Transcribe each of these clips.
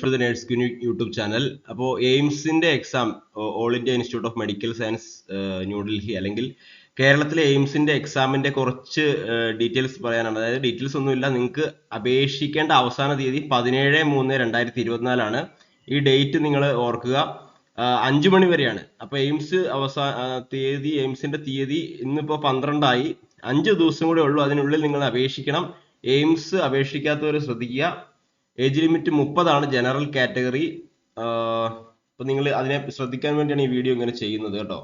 For the nurse queen YouTube channel അപ്പോൾ എയിംസിന്റെ exam All India Institute of Medical Science New Delhi അല്ലെങ്കിൽ കേരളത്തിലെ എയിംസിന്റെ എക്സാമിന്റെ കുറച്ച് ഡീറ്റെയിൽസ് പറയാനാണ്. അതായത് ഡീറ്റെയിൽസ് ഒന്നുമില്ല. നിങ്ങൾക്ക് അപേക്ഷിക്കേണ്ട അവസാന തീയതി പതിനേഴ് മൂന്ന് രണ്ടായിരത്തി ഇരുപത്തിനാലാണ് ഈ ഡേറ്റ് നിങ്ങൾ ഓർക്കുക. അഞ്ചു മണി വരെയാണ്. അപ്പോൾ എയിംസ് അവസാന തീയതി എയിംസിന്റെ തീയതി ഇന്നിപ്പോൾ പന്ത്രണ്ടായി. അഞ്ച് ദിവസം കൂടെ ഉള്ളൂ. അതിനുള്ളിൽ നിങ്ങൾ അപേക്ഷിക്കണം. എയിംസ് അപേക്ഷിക്കാത്തവർ ശ്രദ്ധിക്കുക. ഏജ് ലിമിറ്റ് മുപ്പതാണ് ജനറൽ കാറ്റഗറി അപ്പൊ നിങ്ങൾ അതിനെ ശ്രദ്ധിക്കാൻ വേണ്ടിയാണ് ഈ വീഡിയോ ഇങ്ങനെ ചെയ്യുന്നത് കേട്ടോ.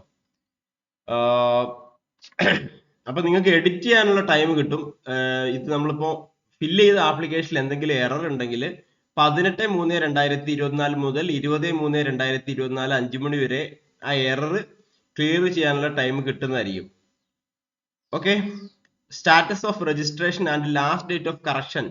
അപ്പൊ നിങ്ങൾക്ക് എഡിറ്റ് ചെയ്യാനുള്ള ടൈം കിട്ടും. ഇത് നമ്മളിപ്പോ ഫില്ല് ചെയ്ത ആപ്ലിക്കേഷനിൽ എന്തെങ്കിലും എറർ ഉണ്ടെങ്കിൽ പതിനെട്ട് മൂന്ന് രണ്ടായിരത്തി ഇരുപത്തിനാല് മുതൽ ഇരുപത് മൂന്ന് രണ്ടായിരത്തി ഇരുപത്തിനാല് അഞ്ചു മണി വരെ ആ എറർ ക്ലിയർ ചെയ്യാനുള്ള ടൈം കിട്ടുന്നതായിരിക്കും. Okay status of registration and last date of correction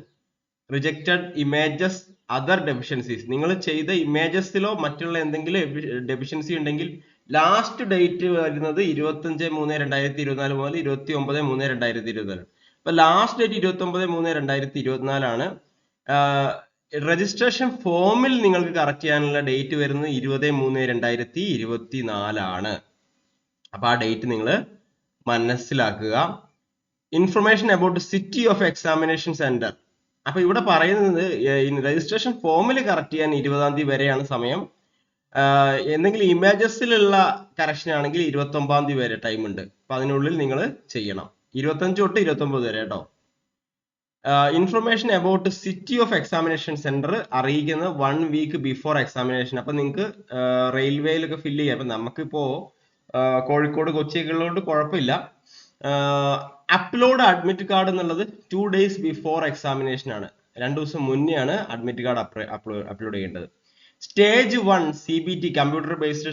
rejected images other deficiencies നിങ്ങൾ ചെയ്ത ഇമേജസിലോ മറ്റുള്ള എന്തെങ്കിലും ഡെഫിഷ്യൻസി ഉണ്ടെങ്കിൽ ലാസ്റ്റ് ഡേറ്റ് വരുന്നത് ഇരുപത്തഞ്ച് മൂന്ന് രണ്ടായിരത്തി ഇരുപത്തിനാല് മുതൽ ഇരുപത്തി ഒമ്പത് മൂന്ന് രണ്ടായിരത്തി ഇരുപത്തിനാല് അപ്പൊ ലാസ്റ്റ് ഡേറ്റ് ഇരുപത്തി ഒമ്പത് മൂന്ന് രണ്ടായിരത്തി ഇരുപത്തിനാലാണ് രജിസ്ട്രേഷൻ ഫോമിൽ നിങ്ങൾക്ക് കറക്റ്റ് ചെയ്യാനുള്ള ഡേറ്റ് വരുന്നത് ഇരുപത് മൂന്ന് രണ്ടായിരത്തി ഇരുപത്തി നാലാണ് അപ്പൊ ആ ഡേറ്റ് നിങ്ങൾ മനസ്സിലാക്കുക. Information about city of examination centre അപ്പൊ ഇവിടെ പറയുന്നത് രജിസ്ട്രേഷൻ ഫോമിൽ കറക്റ്റ് ചെയ്യാൻ ഇരുപതാം തീയതി വരെയാണ് സമയം. എന്തെങ്കിലും ഇമേജസിലുള്ള കറക്ഷൻ ആണെങ്കിൽ ഇരുപത്തി ഒമ്പതാം തീയതി വരെ ടൈം ഉണ്ട്. അപ്പൊ അതിനുള്ളിൽ നിങ്ങൾ ചെയ്യണം. ഇരുപത്തഞ്ച് തൊട്ട് ഇരുപത്തി ഒമ്പത് വരെ കേട്ടോ information about city of examination centre അറിയിക്കുന്നത് വൺ വീക്ക് ബിഫോർ എക്സാമിനേഷൻ അപ്പൊ നിങ്ങൾക്ക് റെയിൽവേയിലൊക്കെ ഫില്ല് ചെയ്യാം. അപ്പൊ നമുക്കിപ്പോ കോഴിക്കോട് കൊച്ചിയൊക്കെ കുഴപ്പമില്ല. അപ്ലോഡ് അഡ്മിറ്റ് കാർഡ് എന്നുള്ളത് ടു ഡേയ്സ് ബിഫോർ എക്സാമിനേഷൻ ആണ്. രണ്ടു ദിവസം മുന്നെയാണ് അഡ്മിറ്റ് കാർഡ് അപ്ലോഡ് ചെയ്യേണ്ടത്. Stage one C B T computer based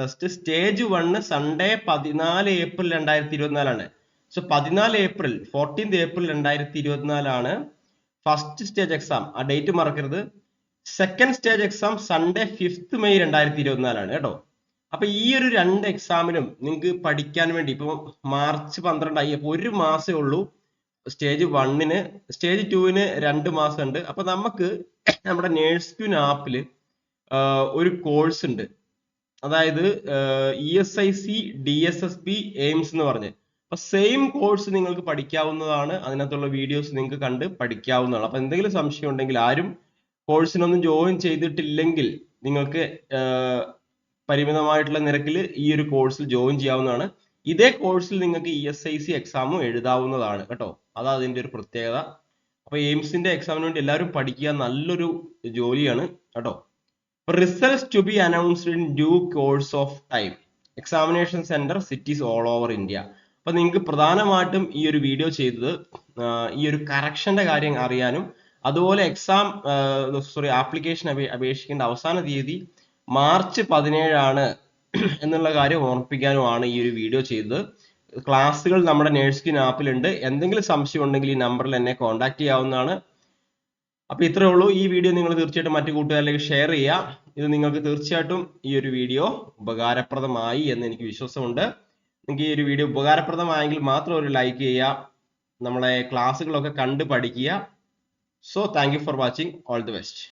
test stage one Sunday പതിനാല് ഏപ്രിൽ രണ്ടായിരത്തി ഇരുപത്തിനാലാണ് സോ പതിനാല് ഏപ്രിൽ ഫോർട്ടീൻത് ഏപ്രിൽ രണ്ടായിരത്തി ഇരുപത്തിനാലാണ് ഫസ്റ്റ് സ്റ്റേജ് എക്സാം ആ ഡേറ്റ് മറക്കരുത്. Second stage exam Sunday fifth May രണ്ടായിരത്തി ഇരുപത്തിനാലാണ് കേട്ടോ. അപ്പൊ ഈ ഒരു രണ്ട് എക്സാമിനും നിങ്ങൾക്ക് പഠിക്കാൻ വേണ്ടി ഇപ്പൊ മാർച്ച് പന്ത്രണ്ടായി അപ്പൊ ഒരു മാസമേ ഉള്ളൂ. സ്റ്റേജ് വണ്ണിന് സ്റ്റേജ് ടുവിന് രണ്ട് മാസം ഉണ്ട് അപ്പൊ നമുക്ക് നമ്മുടെ നേഴ്സ് ക്യൂൻ ആപ്പിൽ ഒരു കോഴ്സ് ഉണ്ട് അതായത് E S I C D S S B AIIMS എന്ന് പറഞ്ഞ്. അപ്പൊ സെയിം കോഴ്സ് നിങ്ങൾക്ക് പഠിക്കാവുന്നതാണ്. അതിനകത്തുള്ള വീഡിയോസ് നിങ്ങൾക്ക് കണ്ട് പഠിക്കാവുന്നതാണ്. അപ്പൊ എന്തെങ്കിലും സംശയം ഉണ്ടെങ്കിൽ ആരും കോഴ്സിനൊന്നും ജോയിൻ ചെയ്തിട്ടില്ലെങ്കിൽ നിങ്ങൾക്ക് പരിമിതമായിട്ടുള്ള നിരക്കിൽ ഈ ഒരു കോഴ്സിൽ ജോയിൻ ചെയ്യാവുന്നതാണ്. ഇതേ കോഴ്സിൽ നിങ്ങൾക്ക് ഇ എസ് ഐ സി എക്സാമും എഴുതാവുന്നതാണ് കേട്ടോ. അതാ അതിന്റെ ഒരു പ്രത്യേകത. അപ്പൊ എയിംസിന്റെ എക്സാമിന് വേണ്ടി എല്ലാവരും പഠിക്കുക നല്ലൊരു ജോലിയാണ് കേട്ടോ. Results to be announced in due course of time examination centre cities all over India അപ്പൊ നിങ്ങൾക്ക് പ്രധാനമായിട്ടും ഈ ഒരു വീഡിയോ ചെയ്തത് ഈ ഒരു കറക്ഷന്റെ കാര്യം അറിയാനും അതുപോലെ എക്സാം സോറി ആപ്ലിക്കേഷൻ അപേക്ഷിക്കേണ്ട അവസാന തീയതി മാർച്ച് പതിനേഴാണ് എന്നുള്ള കാര്യം ഓർമ്മിപ്പിക്കാനുമാണ് ഈ ഒരു വീഡിയോ ചെയ്തത്. ക്ലാസ്സുകൾ നമ്മുടെ നേഴ്സ്കിൻ ആപ്പിലുണ്ട്. എന്തെങ്കിലും സംശയം ഉണ്ടെങ്കിൽ ഈ നമ്പറിൽ എന്നെ കോൺടാക്ട് ചെയ്യാവുന്നതാണ്. അപ്പോൾ ഇത്രയേ ഉള്ളൂ. ഈ വീഡിയോ നിങ്ങൾ തീർച്ചയായിട്ടും മറ്റു കൂട്ടുകാരിലേക്ക് ഷെയർ ചെയ്യുക. ഇത് നിങ്ങൾക്ക് തീർച്ചയായിട്ടും ഈ ഒരു വീഡിയോ ഉപകാരപ്രദമായി എന്ന് എനിക്ക് വിശ്വാസമുണ്ട്. നിങ്ങൾക്ക് ഈ ഒരു വീഡിയോ ഉപകാരപ്രദമായെങ്കിൽ മാത്രം ഒരു ലൈക്ക് ചെയ്യുക. നമ്മളെ ക്ലാസ്സുകളൊക്കെ കണ്ട് പഠിക്കുക. So thank for watching all the best